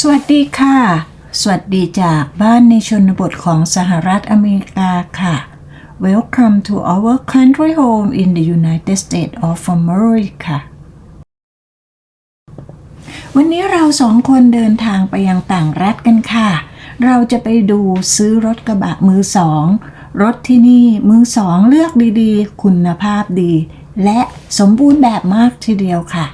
สวัสดีค่ะ สวัสดีจากบ้านในชนบทของสหรัฐอเมริกาค่ะ Welcome to our country home in the United States of America วันนี้เราสองคนเดินทางไปยังต่างรัฐกันค่ะ เราจะไปดูซื้อรถกระบะมือสอง รถที่นี่มือสองเลือกดีๆ คุณภาพดี และสมบูรณ์แบบมากทีเดียวค่ะ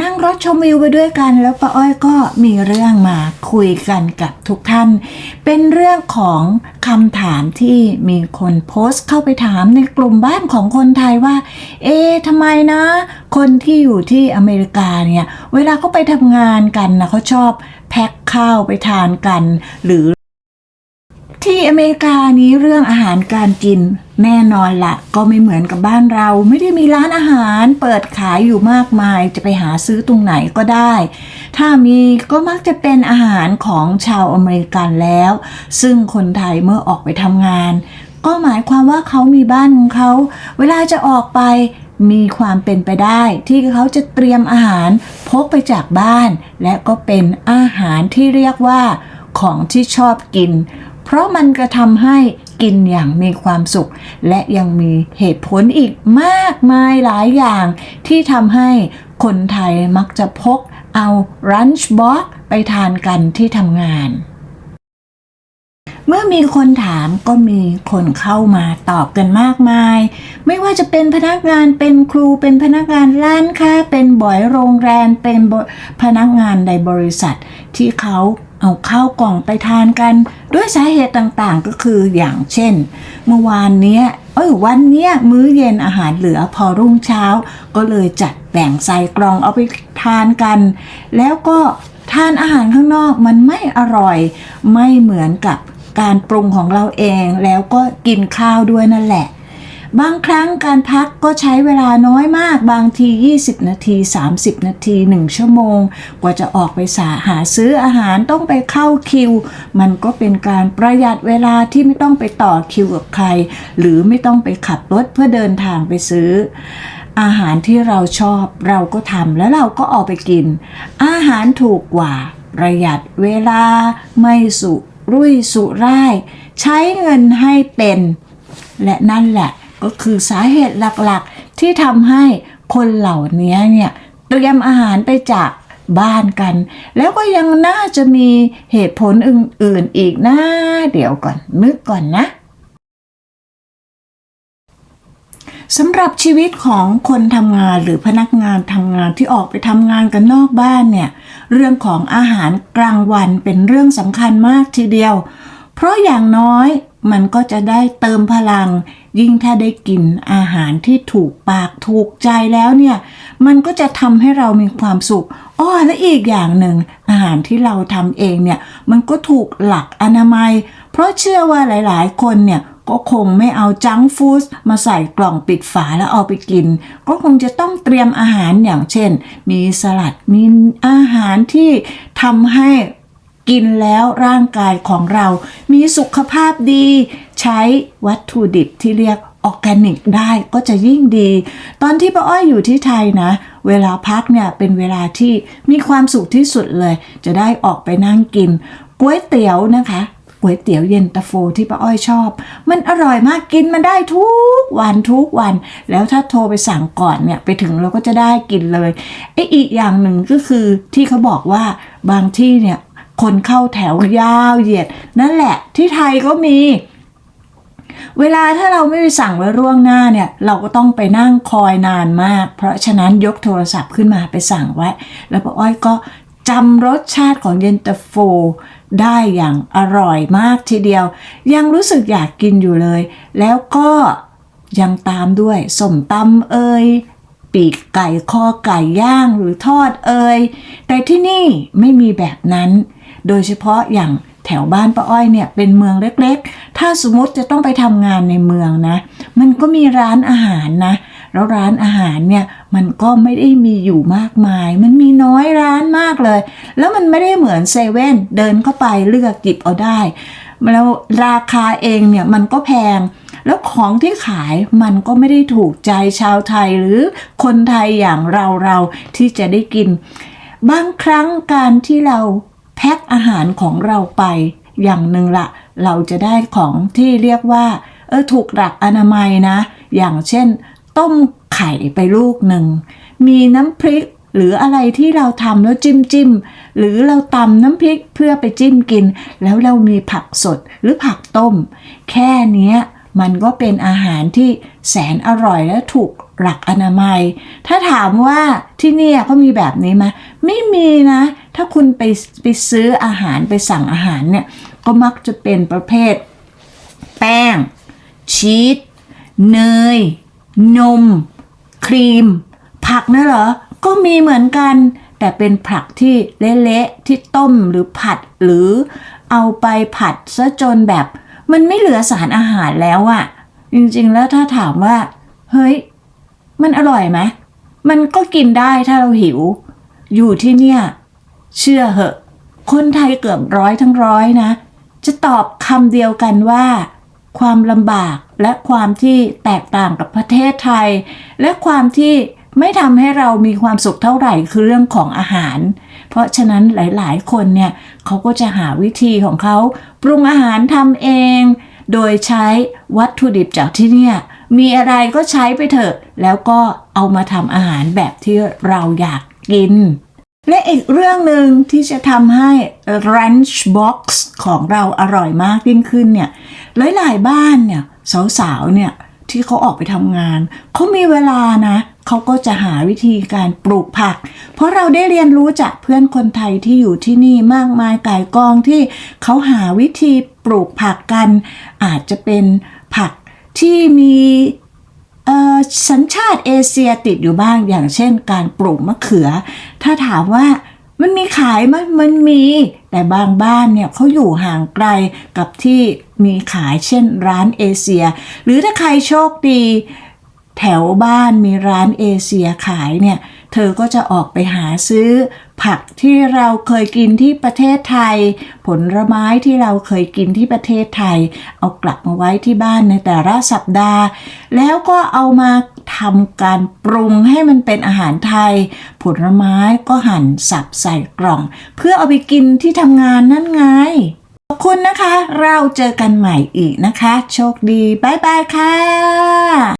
นั่งรถชมวิวไปด้วยกัน แล้วป้าอ้อยก็มีเรื่องมาคุยกันกับทุกท่าน เป็นเรื่องของคำถามที่มีคนโพสต์เข้าไปถามในกลุ่มบ้านของคนไทยว่า เอ๊ะทำไมนะ คนที่อยู่ที่อเมริกาเนี่ย เวลาเขาไปทำงานกันนะเขาชอบแพ็คข้าวไปทานกัน หรือที่อเมริกานี้เรื่องอาหารการกิน แน่นอนละก็ไม่เหมือนกับบ้านเรา ไม่ได้มีร้านอาหาร เปิดขายอยู่มากมาย จะไปหาซื้อตรงไหนก็ได้ ถ้ามีก็มักจะเป็นอาหารของชาวอเมริกันแล้ว ซึ่งคนไทยเมื่อออกไปทำงาน ก็หมายความว่าเขามีบ้านของเขา เวลาจะออกไปมีความเป็นไปได้ ที่เขาจะเตรียมอาหารพกไปจากบ้าน และก็เป็นอาหารที่เรียกว่าของที่ชอบกิน เพราะมันกระทำให้ กินอย่างมีความสุข และยังมีเหตุผลอีกมากมายหลายอย่าง ที่ทำให้คนไทยมักจะพกเอา lunch box ไปทานกันที่ทำงาน เมื่อมีคนถามก็มีคนเข้ามาตอบกันมากมาย ไม่ว่าจะเป็นพนักงานเป็นครูเป็นพนักงานร้านค้าเป็นบ่อยโรงแรมเป็นพนักงานในบริษัทที่เขา เอาข้าวกล่องไปทานกัน ด้วยสาเหตุต่างๆก็คืออย่างเช่น เมื่อวานเนี้ยเอ้ยวันเนี้ยมื้อเย็นอาหารเหลือพอรุ่งเช้า ก็เลยจัดแบ่งใส่กล่องเอาไปทานกัน แล้วก็ทานอาหารข้างนอกมันไม่อร่อย ไม่เหมือนกับการปรุงของเราเอง แล้วก็กินข้าวด้วยนั่นแหละ บางครั้งการพักก็ใช้เวลาน้อยมากบางที 20 นาที 30 นาที 1 ชั่วโมง กว่าจะออกไปสาหาซื้ออาหารต้องไปเข้าคิว มันก็เป็นการประหยัดเวลาที่ไม่ต้องไปต่อคิวกับใคร หรือไม่ต้องไปขับรถเพื่อเดินทางไปซื้อ อาหารที่เราชอบเราก็ทำแล้วเราก็เอาไปกิน อาหารถูกกว่า ประหยัดเวลาไม่สุรุ่ยสุร่าย ใช้เงินให้เป็น และนั่นแหละ ก็คือสาเหตุหลักๆที่ทำให้คนเหล่านี้เนี่ยเตรียมอาหารไปจากบ้านกัน แล้วก็ยังน่าจะมีเหตุผลอื่นๆอีกนะเดี๋ยวก่อนนึกก่อนนะสำหรับชีวิตของคนทำงานหรือพนักงานทำงานที่ออกไปทำงานกันนอกบ้านเนี่ยเรื่องของอาหารกลางวันเป็นเรื่องสำคัญมากทีเดียว เพราะอย่างน้อย มันก็จะได้เติมพลัง ยิ่งถ้าได้กินอาหารที่ถูกปากถูกใจแล้วเนี่ย มันก็จะทำให้เรามีความสุขอ้อและอีกอย่างหนึ่ง อาหารที่เราทำเองเนี่ย มันก็ถูกหลักอนามัย เพราะเชื่อว่าหลายๆ คนเนี่ยก็คงไม่เอาจังฟู้ดมาใส่กล่องปิดฝาแล้วเอาไปกิน ก็คงจะต้องเตรียมอาหารอย่างเช่น มีสลัดมีอาหารที่ทำให้ กินแล้วร่างกายของเรา มีสุขภาพดี ใช้วัตถุดิบที่เรียกออร์แกนิกได้ก็จะยิ่งดี ตอนที่ป้าอ้อยอยู่ที่ไทยนะ เวลาพักเนี่ยเป็นเวลาที่มีความสุขที่สุดเลย จะได้ออกไปนั่งกินก๋วยเตี๋ยวนะคะก๋วยเตี๋ยวเย็นตาโฟที่ป้าอ้อยชอบ มันอร่อยมากกินมันได้ทุกวันทุกวัน แล้วถ้าโทรไปสั่งก่อนเนี่ยไปถึงเราก็จะได้กินเลยไอ้อีกอย่างหนึ่งก็คือที่เขาบอกว่าบางที่เนี่ย คนเข้าแถวยาวเหยียด นั่นแหละที่ไทยก็มี เวลาถ้าเราไม่ไปสั่งไว้ร่วงหน้าเนี่ย เราก็ต้องไปนั่งคอยนานมาก เพราะฉะนั้นยกโทรศัพท์ขึ้นมาไปสั่งไว้ แล้วป้าอ้อยก็จำรสชาติของเย็นตาโฟได้อย่างอร่อยมากทีเดียว ยังรู้สึกอยากกินอยู่เลย แล้วก็ยังตามด้วยสมตำเอ่ยปีกไก่คอไก่ย่างหรือทอดเอ่ยแต่ที่นี่ไม่มีแบบนั้น โดยเฉพาะอย่างแถวบ้านป้าอ้อยเนี่ยเป็นเมืองเล็กๆ ถ้าสมมติจะต้องไปทำงานในเมืองนะ มันก็มีร้านอาหารนะ แล้วร้านอาหารเนี่ยมันก็ไม่ได้มีอยู่มากมาย มันมีน้อยร้านมากเลย แล้วมันไม่ได้เหมือนเซเว่นเดินเข้าไปเลือกหยิบเอาได้ แล้วราคาเองเนี่ยมันก็แพง แล้วของที่ขายมันก็ไม่ได้ถูกใจชาวไทยหรือคนไทยอย่างเราเราที่จะได้กิน บางครั้งการที่เรา แพ็คอาหารของเราไปอย่างหนึ่งละเราจะได้ของที่เรียกว่าเออถูกหลักอนามัยนะ อย่างเช่น ต้มไข่ไปลูกหนึ่ง มีน้ำพริกหรืออะไรที่เราทำแล้วจิ้มจิ้มหรือเราตำน้ำพริกเพื่อไปจิ้มกิน แล้วเรามีผักสดหรือผักต้ม แค่นี้มันก็เป็นอาหารที่แสนอร่อยและถูกหลักอนามัย ถ้าถามว่าที่นี่เขามีแบบนี้ไหมไม่มีนะ ถ้าคุณไปไปซื้ออาหารไปสั่งอาหารเนี่ย ก็มักจะเป็นประเภท แป้ง ชีสเนย นม ครีม ผักนะเหรอ ก็มีเหมือนกัน แต่เป็นผักที่เละๆที่ต้มหรือผัดหรือเอาไปผัดซะจนแบบ มันไม่เหลือสารอาหารแล้วอะจริงๆแล้วถ้าถามว่า เฮ้ย มันอร่อยไหมมันก็กินได้ถ้าเราหิว อยู่ที่เนี่ย เชื่อเหอะ คนไทยเกือบร้อยทั้งร้อยนะ จะตอบคำเดียวกันว่า ความลำบากและความที่แตกต่างกับประเทศไทย และความที่ไม่ทำให้เรามีความสุขเท่าไหร่คือเรื่องของอาหาร เพราะฉะนั้นหลายๆ คนเนี่ยเขาก็จะหาวิธีของเขาปรุงอาหารทำเอง โดยใช้วัตถุดิบจากที่เนี่ยมีอะไรก็ใช้ไปเถอะ แล้วก็เอามาทำอาหารแบบที่เราอยากกิน และอีกเรื่องหนึ่งที่จะทำให้ lunch box ของเราอร่อยมากยิ่งขึ้นเนี่ยหลายๆบ้านเนี่ยสาวๆเนี่ยที่เขาออกไปทำงาน เขามีเวลานะ เขาก็จะหาวิธีการปลูกผัก เพราะเราได้เรียนรู้จากเพื่อนคนไทยที่อยู่ที่นี่มากมายก่ายกองที่เขาหาวิธีปลูกผักกัน อาจจะเป็นผักที่มีสัญชาติเอเชียติดอยู่บ้างอย่างเช่นการปลูกมะเขือ ถ้าถามว่ามันมีขายไหมมันมี แต่บางบ้านเนี่ยเขาอยู่ห่างไกลกับที่มีขายเช่นร้านเอเชีย หรือถ้าใครโชคดี แถวบ้านมีร้านเอเชียขายเนี่ย เธอก็จะออกไปหาซื้อ ผักที่เราเคยกินที่ประเทศไทย ผลไม้ที่เราเคยกินที่ประเทศไทย เอากลับมาไว้ที่บ้านในแต่ละสัปดาห์ แล้วก็เอามาทำการปรุงให้มันเป็นอาหารไทย ผลไม้ก็หั่นสับใส่กล่อง เพื่อเอาไปกินที่ทำงานนั่นไง ขอบคุณนะคะ เราเจอกันใหม่อีกนะคะ โชคดี บ๊ายบายค่ะ